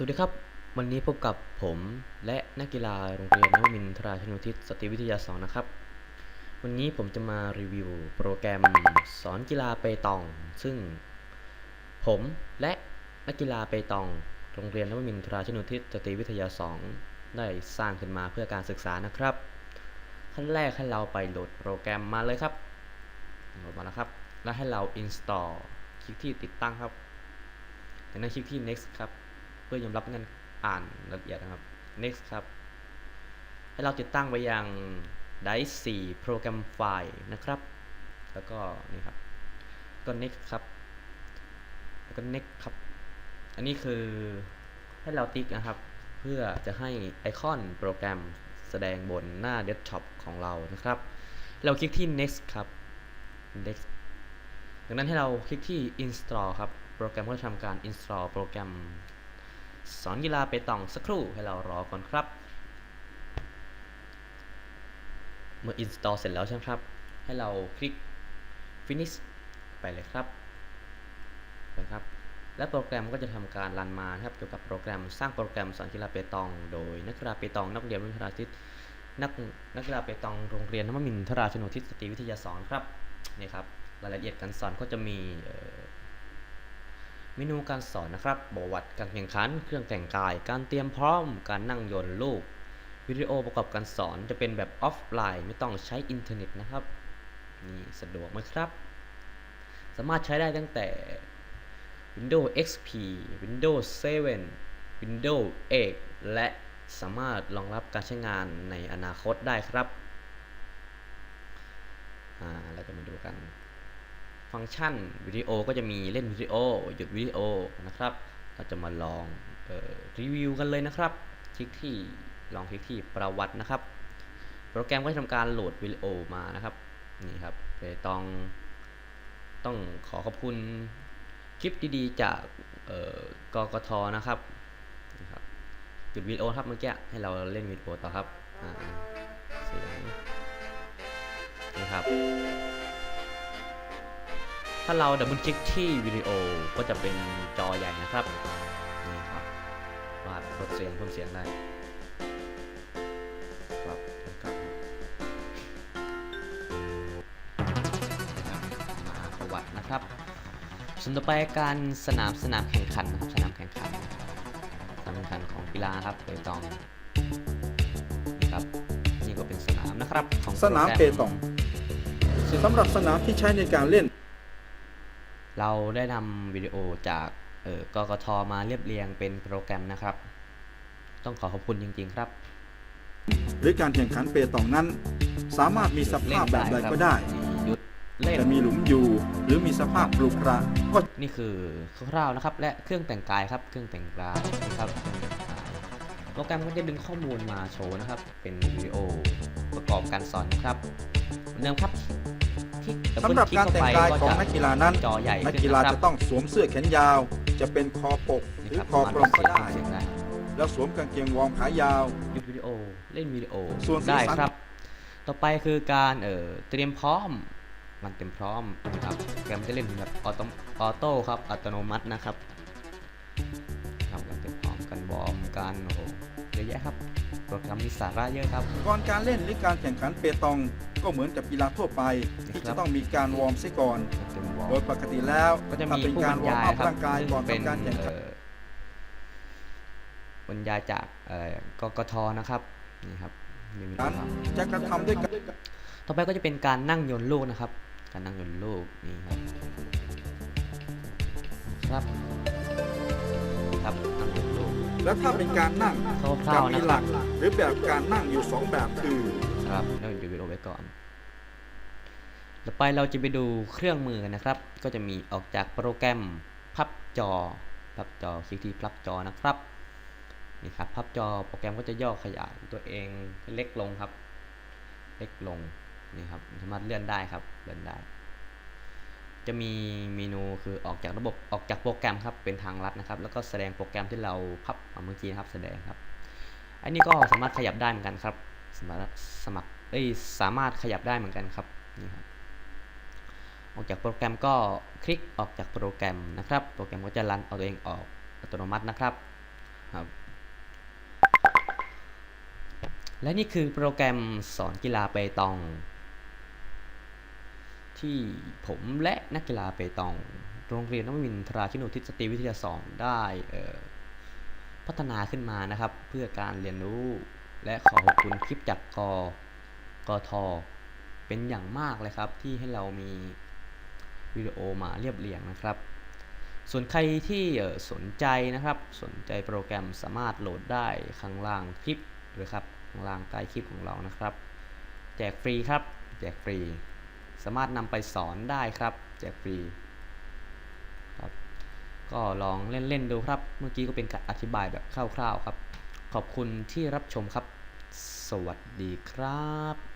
สวัสดีครับ วันนี้พบกับผมและนักกีฬาโรงเรียนนวมินทราชนุทิศสตรีวิทยา2นะครับ วันนี้ผมจะมารีวิวโปรแกรมสอนกีฬาเปตอง ซึ่งผมและนักกีฬาเปตอง โรงเรียนนวมินทราชนุทิศสตรีวิทยา2ได้สร้างขึ้นมาเพื่อการศึกษานะครับ ขั้นแรกให้เราไปโหลดโปรแกรมมาเลยครับโหลดมาแล้วครับ แล้วให้เรา install คลิกที่ติดตั้งครับจากนั้นคลิกที่ next ครับ เพื่อยอมรับเงินอ่านละเอียดนะครับ next ครับ ให้เราติดตั้งไปยัง Dice 4โปรแกรมไฟล์นะครับ แล้วก็นี่ครับก็ next ครับ แล้วก็ next ครับ อันนี้คือให้เราติ๊กนะครับ เพื่อจะให้ไอคอนโปรแกรมแสดงบนหน้าเดสก์ท็อปของเรานะครับ เราคลิกที่ next ครับ next ดังนั้นให้เราคลิกที่ install ครับ โปรแกรมก็จะทำการ install โปรแกรม สอนกีฬาไปต่องสักครู่ให้เรารอก่อนครับ เมื่อ install เสร็จแล้วใช่ไหมครับ ให้เราคลิก finish ไปเลยครับไปครับ และโปรแกรมก็จะทำการรันมาครับเกี่ยวกับโปรแกรมสร้างโปรแกรมสอนกีฬาเปตอง โดยนักกีฬาเปตองนักเรียนวิทยาทิตนักนักกีฬาเปตองโรงเรียนนวมินทราชโนทิศสตรีวิทยาสอนครับนี่ครับรายละเอียดการสอนก็จะมี เมนูการสอนนะครับประวัติการแข่งขัน เครื่องแต่งกาย การเตรียมพร้อม การนั่งยนต์ลูก วิดีโอประกอบการสอนจะเป็นแบบออฟไลน์ ไม่ต้องใช้อินเทอร์เน็ตนะครับ นี่สะดวกไหมครับ สามารถใช้ได้ตั้งแต่ Windows XP Windows 7 Windows 8 และสามารถรองรับการใช้งานในอนาคตได้ครับ อ่า เราจะมาดูกัน ฟังก์ชันวิดีโอก็จะมีเล่นวิดีโอหยุดวิดีโอนะครับ เราจะมาลองออรีวิวกันเลยนะครับ คลิกที่ลองคลิกที่ประวัตินะครับ โปรแกรมก็จะทำการโหลดวิดีโอมานะครับนี่ครับเลยต้องต้องขอขอบคุณคลิปดีๆ จากกกทนะครับนะครับหยุดวิดีโอครับเมื่อกี้ให้เราเล่นวิดีโอต่อครับเสียงนี่ครับ ถ้าเราดับเบิลคลิกที่วิดีโอก็จะเป็นจอใหญ่นะครับ นี่ครับวาดลดเสียงเพิ่มเสียงได้ครับครับมาประวัตินะครับส่วนต่อไปการสนามสนามแข่งขันนะครับ สนามแข่งขันสนามแข่งขันของกีฬาครับเปตองนี่ครับนี่ก็เป็นสนามนะครับของสนามเปตองสำหรับสนามที่ใช้ในการเล่น เราได้นำวิดีโอจากเอ่อกกทมาเรียบเรียงเป็นโปรแกรมนะครับ ต้องขอขอบคุณจริง ๆ ครับ หรือการแข่งขันเปตองนั้น สามารถมีสภาพแบบใดก็ได้หยุดเล่นจะมีหลุมอยู่ หรือมีสภาพปลุกระก็นี่คือคร่าวๆนะครับ และเครื่องแต่งกายครับ เครื่องแต่งกายนะครับเค รื่องแต่งกายโปรแกรมก็จะดึงข้อมูลมาโชว์นะครับ เป็นวิดีโอประกอบการสอนนะครับเหมือนเดิมครับคลิกสำหรับการแต่งกายของนักกีฬานั้นจอใหญ่นักขึ้นกีฬานะครับจะต้องสวมเสื้อแขนยาว จะเป็นคอปกหนี่รือครับคอปลอมก็ได้เสียงได้แล้วสวมกางเกงวอร์มขายาวหยุดวิดีโอเล่นวิดีโอส่วนสีได้สันครับ ต่อไปคือการเอ่อเตรียมพร้อมมันเตรียมพร้อมนะครับแกมจะเล่นแบบออโตออโต้ครับอัตโนมัตินะครับครับ อมกันวอร์มกันโอ้โหเยอะแยะครับโปรแกรมมีสาระเยอะครับ ก่อนการเล่นหรือการแข่งขันเปตอง ก็เหมือนกับกีฬาทั่วไป ที่จะต้องมีการวอร์มเสียก่อนเตรียมวอร์โดยมปกติแล้วก็จะถ้ามีเป็นผู้กาบรรรวอร์มยายอัพครับร่างกายซึ่งก่อนเป็นทำการแข่งขัน เอ่อบรรยายจากเอ่อกกทนะครับนี่ครับมีวิดีโอครับ จะกระทำด้วยกันต่อไปก็จะเป็นการนั่งยนต์ลูกนะครับ การนั่งยนต์ลูกนี่ครับ ครับครับนั่งยนต์ลูก แล้วถ้าเป็นการนั่งคร่าวๆมีนะหครัลับกหรือแบบการนั่งอยู่สองแบบคือ ครับเดี๋ยวดูวิดีโอไว้ก่อน ต่อไปเราจะไปดูเครื่องมือกันนะครับ ก็จะมีออกจากโปรแกรมพับจอพับจอคลิกที่พับจอนะครับนี่ครับพับจอโปรแกรมก็จะย่อขยายตัวเองให้เล็กลงครับ เล็กลงนี่ครับสามารถเลื่อนได้ครับเลื่อนได้ จะมีเมนูคือออกจากระบบออกจากโปรแกรมครับเป็นทางลัดนะครับ แล้วก็แสดงโปรแกรมที่เราพับเมื่อกี้นะครับแสดงครับ อันนี้ก็สามารถขยับได้เหมือนกันครับสามารสมัครเอ้ยสามารถขยับได้เหมือนกันครับนี่ครับออกจากโปรแกรมก็คลิกออกจากโปรแกรมนะครับ โปรแกรมก็จะรันเอาตัวเองออกอัตโนมัตินะครับครับ และนี่คือโปรแกรมสอนกีฬาเปตอง ที่ผมและนักกีฬาเปตอง โรงเรียนนวมินทราชินูทิศสตรีวิทยาสองได้เออพัฒนาขึ้นมานะครับ เพื่อการเรียนรู้และขอขอบคุณคลิปจากกกทเป็นอย่างมากเลยครับที่ให้เรามีวิดีโอมาเรียบเรียงนะครับ ส่วนใครที่สนใจนะครับ สนใจโปรแกรมสามารถโหลดได้ข้างล่างคลิปหรือครับข้างล่างใต้คลิปของเรานะครับ แจกฟรีครับ แจกฟรี สามารถนำไปสอนได้ครับ แจกฟรีครับก็ลองเล่นๆดูครับ เมื่อกี้ก็เป็นการอธิบายแบบคร่าวๆครับ ขอบคุณที่รับชมครับ สวัสดีครับ